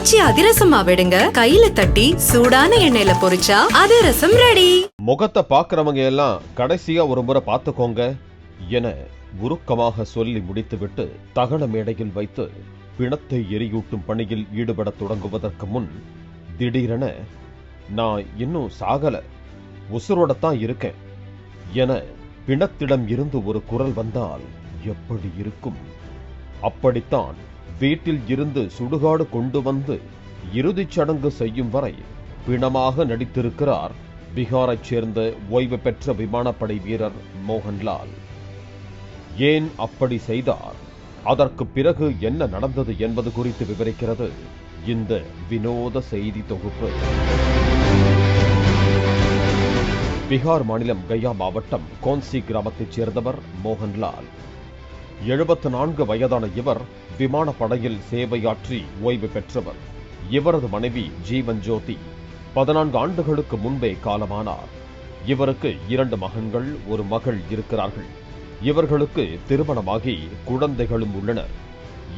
காய்ச்சி அதிரசமா விடுங்க. கையில தட்டி சூடான எண்ணெயில பொரிச்சா அதிரசம் ரெடி முகத்தை பாக்குறவங்க எல்லாம் கடைசியா ஒரு முறை பார்த்துக்கோங்க என உருக்கமாக சொல்லி முடித்துவிட்டு தகன மேடையில் வைத்து பிணத்தை எரியூட்டும் பணியில் ஈடுபட தொடங்குவதற்கு முன் திடீரென நான் இன்னும் சாகல உசுரோடத்தான் இருக்கேன் என பிணத்திடம் இருந்து ஒரு குரல் வந்தால் எப்படி இருக்கும்? அப்படித்தான் வீட்டில் இருந்து சுடுகாடு கொண்டு வந்து இறுதிச் சடங்கு செய்யும் வரை பிணமாக நடித்திருக்கிறார் பீகாரைச் சேர்ந்த ஓய்வு பெற்ற விமானப்படை வீரர் மோகன்லால். ஏன் அப்படி செய்தார்? அதற்கு பிறகு என்ன நடந்தது என்பது குறித்து விவரிக்கிறது இந்த வினோத செய்தி தொகுப்பு. பீகார் மாநிலம் கயா மாவட்டம் கோன்சி கிராமத்தைச் சேர்ந்தவர் மோகன்லால். எழுபத்து நான்கு வயதான இவர் விமானப்படையில் சேவையாற்றி ஓய்வு பெற்றவர். இவரது மனைவி ஜீவன் ஜோதி பதினான்கு ஆண்டுகளுக்கு முன்பே காலமானார். இவருக்கு இரண்டு மகன்கள் ஒரு மகள் இருக்கிறார்கள். இவர்களுக்கு திருமணமாகி குழந்தைகளும் உள்ளனர்.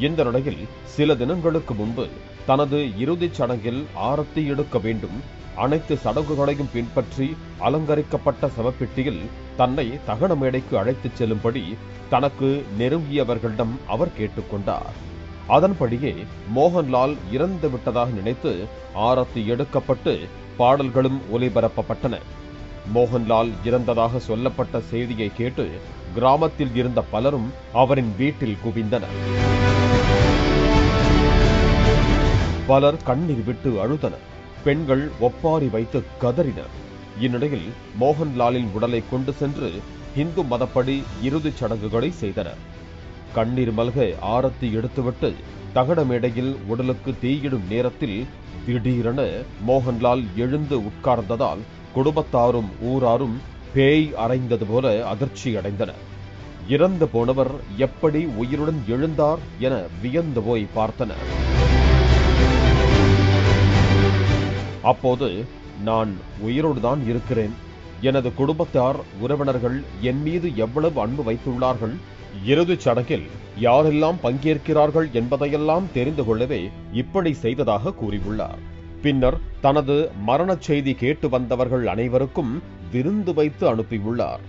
இந்த நிலையில் சில தினங்களுக்கு முன்பு தனது இறுதிச் சடங்கில் ஆரத்தி எடுக்க வேண்டும் அனைத்து சடங்குகளையும் பின்பற்றி அலங்கரிக்கப்பட்ட சவப்பெட்டியில் தன்னை தகன மேடைக்கு அழைத்துச் செல்லும்படி தனக்கு நெருங்கியவர்களிடம் அவர் கேட்டுக்கொண்டார். அதன்படியே மோகன்லால் இறந்து விட்டதாக நினைத்து ஆரத்தி எடுக்கப்பட்டு பாடல்களும் ஒலிபரப்பப்பட்டன. மோகன்லால் இறந்ததாக சொல்லப்பட்ட செய்தியை கேட்டு கிராமத்தில் இருந்த பலரும் அவரின் வீட்டில் குவிந்தனர். பலர் கண்ணீர் விட்டு அழுதனர். பெண்கள் ஒப்பாரி வைத்து கதறினர். இந்நிலையில் மோகன்லாலின் உடலை கொண்டு சென்று இந்து மதப்படி இறுதிச் சடங்குகளை செய்தனர் கண்ணீர் மல்க ஆரத்தி எடுத்துவிட்டு தகட மேடையில் உடலுக்கு தீயிடும் நேரத்தில் திடீரென மோகன்லால் எழுந்து உட்கார்ந்ததால் குடும்பத்தாரும் ஊராரும் பேய் அறைந்தது போல அதிர்ச்சி அடைந்தனர் இறந்து போனவர் எப்படி உயிருடன் எழுந்தார் என வியந்து போய் பார்த்தனர் அப்போது நான் உயிரோடுதான் இருக்கிறேன். எனது குடும்பத்தார் உறவினர்கள் என் மீது எவ்வளவு அன்பு வைத்துள்ளார்கள்? இறுதிச் சடங்கில் யாரெல்லாம் பங்கேற்கிறார்கள் என்பதையெல்லாம் தெரிந்து கொள்ளவே இப்படி செய்ததாக கூறியுள்ளார். பின்னர் தனது மரணச் செய்தி கேட்டு வந்தவர்கள் அனைவருக்கும் விருந்து வைத்து அனுப்பியுள்ளார்.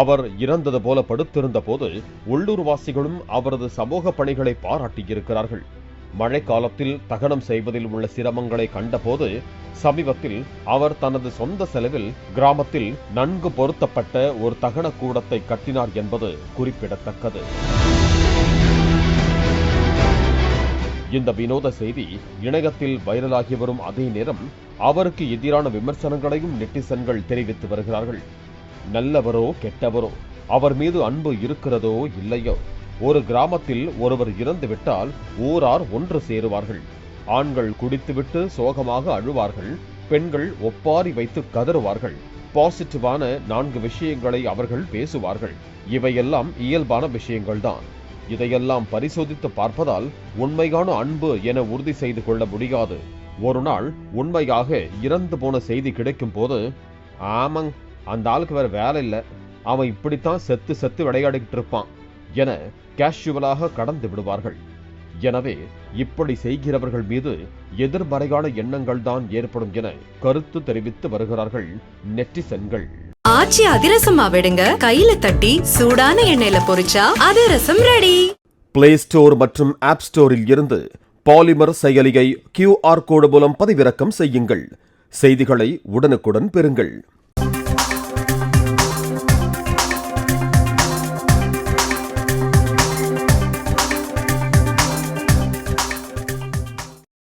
அவர் இறந்தது போல படுத்திருந்த போது உள்ளூர்வாசிகளும் அவரது சமூக பணிகளை பாராட்டியிருக்கிறார்கள். மழைக்காலத்தில் தகனம் செய்வதில் உள்ள சிரமங்களை கண்டபோது சமீபத்தில் அவர் தனது சொந்த செலவில் கிராமத்தில் நன்கு பொருத்தப்பட்ட ஒரு தகன கூடத்தை கட்டினார் என்பது குறிப்பிடத்தக்கது. இந்த வினோத செய்தி இணையத்தில் வைரலாகி வரும் அதே நேரம் அவருக்கு எதிரான விமர்சனங்களையும் நெட்டிசன்கள் தெரிவித்து வருகிறார்கள். நல்லவரோ கெட்டவரோ அவர் மீது அன்பு இருக்கிறதோ இல்லையோ? ஒரு கிராமத்தில் ஒருவர் இறந்துவிட்டால் ஊரார் ஒன்று சேருவார்கள். ஆண்கள் குடித்துவிட்டு சோகமாக அழுவார்கள் பெண்கள் ஒப்பாரி வைத்து கதறுவார்கள். பாசிட்டிவான நான்கு விஷயங்களை அவர்கள் பேசுவார்கள். இவையெல்லாம் இயல்பான விஷயங்கள்தான். இதையெல்லாம் பரிசோதித்து பார்ப்பதால் உண்மையான அன்பு என உறுதி செய்து கொள்ள முடியாது. ஒரு நாள் உண்மையாக இறந்து போன செய்தி கிடைக்கும் போது ஆமாங் அந்த ஆளுக்கு வேற வேலை இல்லை. அவன் இப்படித்தான் செத்து செத்து விளையாடிக்கிட்டு இருப்பான். என கேஷுவலாக கடந்து விடுவார்கள். எனவே இப்படி செய்கிறவர்கள் மீது எதிர்மறையான எண்ணங்கள் தான் ஏற்படும் என கருத்து தெரிவித்து வருகிறார்கள் நெட்டிசன்கள். ஆச்சி அதிரசமா விடுங்க. கையில தட்டி சூடான எண்ணெயில பொரிச்சா அதிரசம் ரெடி பிளே ஸ்டோர் மற்றும் ஆப் ஸ்டோரில் இருந்து பாலிமர் செயலியை கியூஆர் கோடு மூலம் பதிவிறக்கம் செய்யுங்கள். செய்திகளை உடனுக்குடன் பெறுங்கள்.